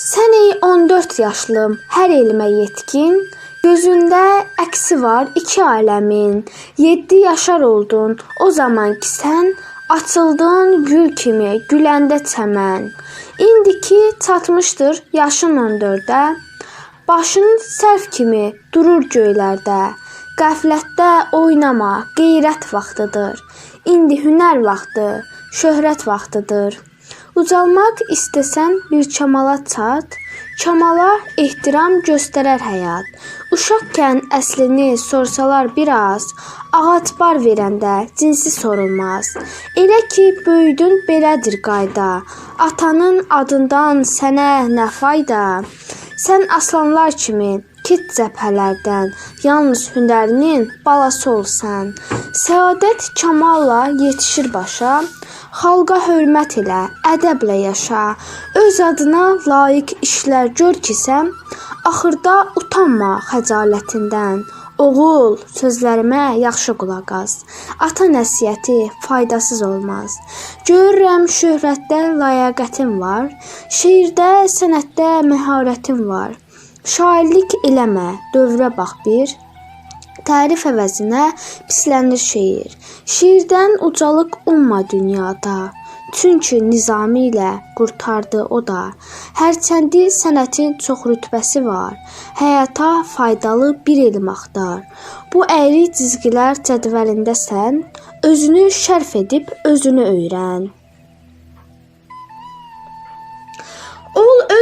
Sən ey 14 yaşlım, hər elmə yetkin, gözündə əksi var iki aləmin. 7 yaşar oldun o zaman ki sən açıldın gül kimi güləndə çəmən. İndiki çatmışdır yaşın 14-ə. Başın sərf kimi durur göylərdə. Qəflətdə oynama, qeyrət vaxtıdır. İndi hünər vaxtı, şöhrət vaxtıdır. Ucalmaq istəsən bir çamala çat, çamala ehtiram göstərər həyat. Uşaqkən əslini sorsalar biraz, ağac bar verəndə cinsi sorulmaz. Elə ki böyüdün belədir qayda. Atanın adından sənə nə fayda? Sən aslanlar kimi ket cəbhələrdən, yalnız hünərinin balası olsan. Səadət kamalla yetişir başa. Xalqa hörmət elə, ədəblə yaşa. Öz adına layiq işlər gör ki sən, axırda utanma xəcalətindən. Oğul, sözlərimə yaxşı qulaq as. Ata nəsihəti faydasız olmaz. Görürəm şöhrətdə ləyaqətin var, şeirdə, sənətdə məharətin var. Şairlik eləmə, dövrə bax bir. Tərif əvəzinə pislənir şeir. Şiirdən ucalıq umma dünyada. Çünki Nizami ilə qurtardı o da. Hərçəndi sənətin çox rütbəsi var. Həyata faydalı bir elm axtar. Bu əyri cizgilər cədvəlindəsən, özünü şərf edib özünü öyrən.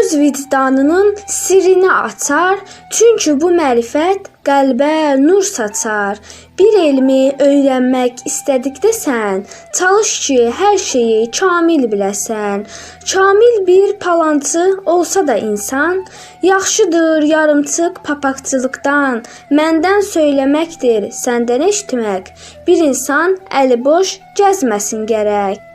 Öz vicdanının sirrini açar, çünki bu mərifət qəlbə nur saçar. Bir elmi öyrənmək istədikdə sən, çalış ki, hər şeyi kamil biləsən. Kamil bir palançı olsa da insan, yaxşıdır yarımçıq papaqçılıqdan. Məndən söyləməkdir, səndən eşitmək. Bir insan əli boş gəzməsin gərək.